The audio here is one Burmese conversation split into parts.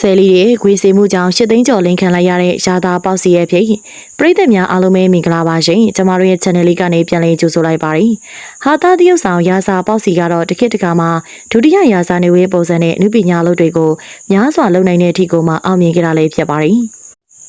ဆယ်လီရဲ့ခွေစီမှုကြောင့်ရှစ်သိန်းကျော်လင်းခံလိုက်ရတဲ့ရာသာပေါက်စီရဲ့ဖြစ်ပရိသတ်များအားလုံးပဲမင်္ဂလာပါရှင်ကျမတို့ရဲ့ channel လေးကနေပြန်လည်ကြိုဆိုလိုက်ပါတယ်ဟာတာတရုတ်ဆောင်ရာစာပေါက်စီကတော့တစ်ခေတ်တစ်ခါမှာဒုတိယရာစာနေဝေးပုံစံနဲ့အနုပညာလုပ်တွေကိုများစွာလုပ်နိုင်တဲ့အထိကိုမှအောင်မြင်ခဲ့တာလည်းဖြစ်ပါတယ်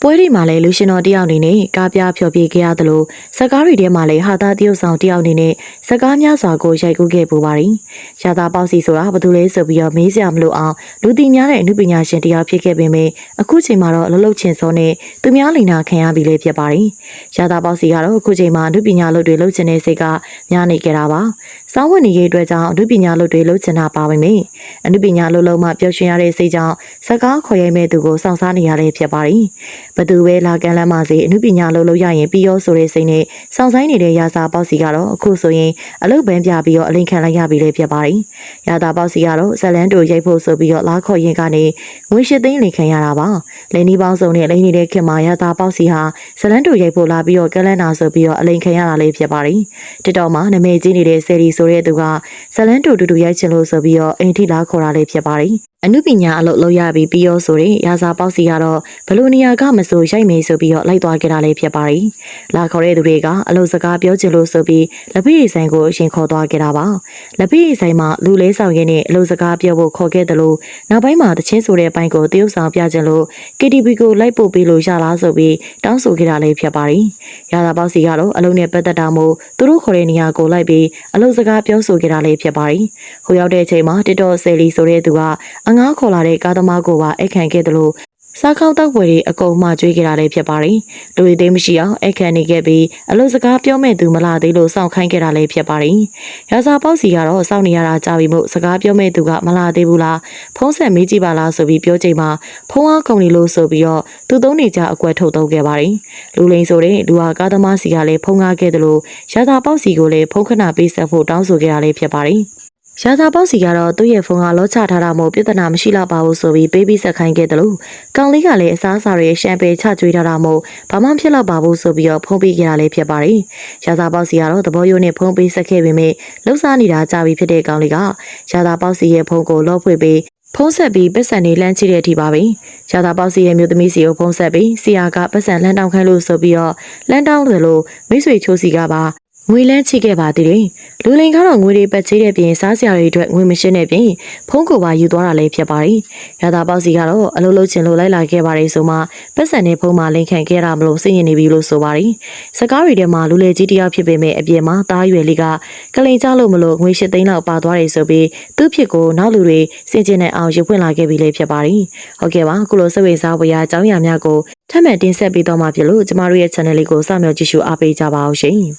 ပွဲဒီမှာလည်းလူရှင်တော်တယောက်အနေနဲ့ကားပြဖျော်ပြခဲ့ရသလိုစကားတွေထဲမှာလည်းဟာတာတရုတ်ဆောင်တယောက်အနေနဲ့ စကားများစွာကိုရိုက်ကူးခဲ့ပူပါတယ်။ရာသာပေါက်စီဆိုတာဘာလို့လဲဆိုပြီးတော့မေးစရာမလိုအောင်လူသိများတဲ့အမှုပညာရှင်တယောက်ဖြစ်ခဲ့ပေမဲ့အခုချိန်မှာတော့လှုပ်ချင်စောနဲ့သူများလိန်နာခံရပြီလေဖြစ်ပါတယ်။ရာသာပေါက်စီကတော့အခုချိန်မှာအမှုပညာလုပ်တွေလုပ်ချင်တဲ့စိတ်ကများနေကြတာပါ။စောင်းဝင်နေရေးအတွက်ကြောင့်အမှုပညာလုပ်တွေလုပ်ချင်တာပါပဲမေ။အမှုပညာလုပ်လုံးမှပျော်ရွှင်ရတဲ့စိတ်ကြောင့်စကားခေါ်ရိုက်မဲ့သူကိုစောင့်စားနေရတဲ့ဖြစ်ပါတယ်။ဘသူပဲလာကန်လမ်းမစီအမှုပညာလုပ်လို့ရရင်ပြီးရောဆိုတဲ့စိတ်နဲ့စောင့်ဆိုင်နေတဲ့ရာသာပေါက်စီကတော့အခုဆိုရင်အလုတ်ပန်းပြပြီးတော့အလိန်ခံလိုက်ရပြီလေဖြစ်ပါတယ်။ရာသာပေါက်စီကတော့ဇလန်တိုရိုက်ဖို့ဆိုပြီးတော့လာခေါ်ရင်ကနေငွေရှစ်သိန်းလိန်ခံရတာပါ။လင်းဒီပေါင်းစုံနဲ့လိန်နေတဲ့ခင်မှာရာသာပေါက်စီဟာဇလန်တိုရိုက်ဖို့လာပြီးတော့ကလန်နာဆိုပြီးတော့အလိန်ခံရတာလေးဖြစ်ပါတယ်။တစ်တော်မှာနာမည်ကြီးနေတဲ့ဆယ်ရီဆိုတဲ့သူကဇလန်တိုတူတူရိုက်ချင်လို့ဆိုပြီးတော့အိမ်ထိလာခေါ်တာလေးဖြစ်ပါတယ်။ အနုပညာအလုပ်လုပ်ရပြီးပြီးရောဆိုရင်ရာဇာပေါက်စီကတော့ဘလို့နေရာကမဆိုရိုက်မေးဆိုပြီးတော့လိုက်သွားကြတာလေးဖြစ်ပါတယ်။လာခေါ်တဲ့သူတွေကအလုပ်စကားပြောချင်လို့ဆိုပြီးလက်ဖက်ရည်ဆိုင်ကိုအရင်ခေါ်သွားကြတာပါ။လက်ဖက်ရည်ဆိုင်မှာလူလေးဆောင်ရင်းနဲ့အလုပ်စကားပြောဖို့ခေါ်ခဲ့တယ်လို့နောက်ပိုင်းမှာတချင်းဆိုတဲ့ဘိုင်းကိုတရုတ်ဆောင်ပြချင်လို့ KTV ကိုလိုက်ပို့ပေးလို့ရလားဆိုပြီးတောင်းဆိုကြတာလေးဖြစ်ပါတယ်။ရာဇာပေါက်စီကတော့အလုပ်နဲ့ပတ်သက်တာမို့သူတို့ခေါ်တဲ့နေရာကိုလိုက်ပြီးအလုပ်စကားပြောဆိုကြတာလေးဖြစ်ပါတယ်။ဟိုရောက်တဲ့အချိန်မှာတစ်တော်ဆယ်လီဆိုတဲ့သူကအငားခေါ်လာတဲ့ကားသမားကိုပါအိတ်ခံခဲ့တယ်လို့စားကောက်တော့ဝယ်တွေအကုန်မှကြွေးကြတာလည်းဖြစ်ပါတယ်။လူတွေသိမ်းမရှိအောင်အိတ်ခံနေခဲ့ပြီးအလို့စကားပြောမဲ့သူမလာသေးလို့စောင့်ခိုင်းခဲ့တာလည်းဖြစ်ပါတယ်။ရာဇာပေါက်စီကတော့စောင့်နေရတာကြာပြီမို့စကားပြောမဲ့သူကမလာသေးဘူးလားဖုံးဆက်မေးကြည့်ပါလားဆိုပြီးပြောချိန်မှာဖုံးအားကုန်နေလို့ဆိုပြီးတော့သူသုံးနေကြအကွက်ထုတ်သုံးခဲ့ပါတယ်။လူလိန်ဆိုတဲ့လူဟာကားသမားစီကလည်းဖုံးကားခဲ့တယ်လို့ရာဇာပေါက်စီကိုလည်းဖုံးခဏပေးဆက်ဖို့တောင်းဆိုခဲ့တာလည်းဖြစ်ပါတယ်။ ရာသာပေါက်စီကတော့သူ့ရဲ့ဖုန်းကလောချထားတာမို့ပြဿနာမရှိတော့ပါဘူးဆိုပြီးပေးပြီးဆက်ခိုင်းခဲ့တယ်လို့ကောင်လေးကလည်းအစားအစာတွေရှမ်ပယ်ချကျွေးထားတာမို့ဘာမှဖြစ်တော့ပါဘူးဆိုပြီးတော့ဖုန်းပေးကြတာလည်းဖြစ်ပါတယ်။ရာသာပေါက်စီကတော့သဘောရိုးနဲ့ဖုန်းပေးဆက်ခဲ့ပေမဲ့လှုပ်ရှားနေတာကြာပြီဖြစ်တဲ့ကောင်လေးကရာသာပေါက်စီရဲ့ဖုန်းကိုလော့ဖွေပေးဖုံးဆက်ပြီးပတ်စံနေလမ်းချိတဲ့အထိပါပဲ။ရာသာပေါက်စီရဲ့မြို့သမီးစီကိုဖုံးဆက်ပြီးစီယာကပတ်စံလမ်းတောင်းခိုင်းလို့ဆိုပြီးတော့လမ်းတောင်းတယ်လို့မိတ်ဆွေချိုးစီကပါ ငွေလန်းချိခဲ့ပါသေးတယ်။လူလိန်ကတော့ငွေတွေပတ်ချေးတဲ့ပြင်စားစရာတွေအတွက်ငွေမရှင်းတဲ့ပြင်ဖုန်းကိုပါယူသွားတာလည်းဖြစ်ပါတယ်။ရတာပေါက်စီကတော့အလုပ်လုပ်ချင်လို့လိုက်လာခဲ့ပါတယ်ဆိုမှပတ်စံနဲ့ဖုန်းမှာလင်ခံခဲ့တာမလို့စိတ်ညစ်နေပြီလို့ဆိုပါတယ်။စကားတွေထဲမှာလူလေကြီးတယောက်ဖြစ်ပေမဲ့အပြင်မှာတားရွယ်လေးကကလိန်ကြလို့မလို့ငွေ၈သိန်းလောက်ပါသွားတယ်ဆိုပြီးသူ့ဖြစ်ကိုနောက်လူတွေစင်ကျင်တဲ့အောင်ရုပ်ဖွင့်လာခဲ့ပြီလေဖြစ်ပါတယ်။ဟုတ်ကဲ့ပါခုလိုစိတ်ဝင်စားဖွယ်ရာအကြောင်းအရာများကိုထပ်မံတင်ဆက်ပေးတော့မှာဖြစ်လို့ကျမတို့ရဲ့ channel လေးကိုစောင့်မျှော်ကြည့်ရှုအားပေးကြပါအောင်ရှင်။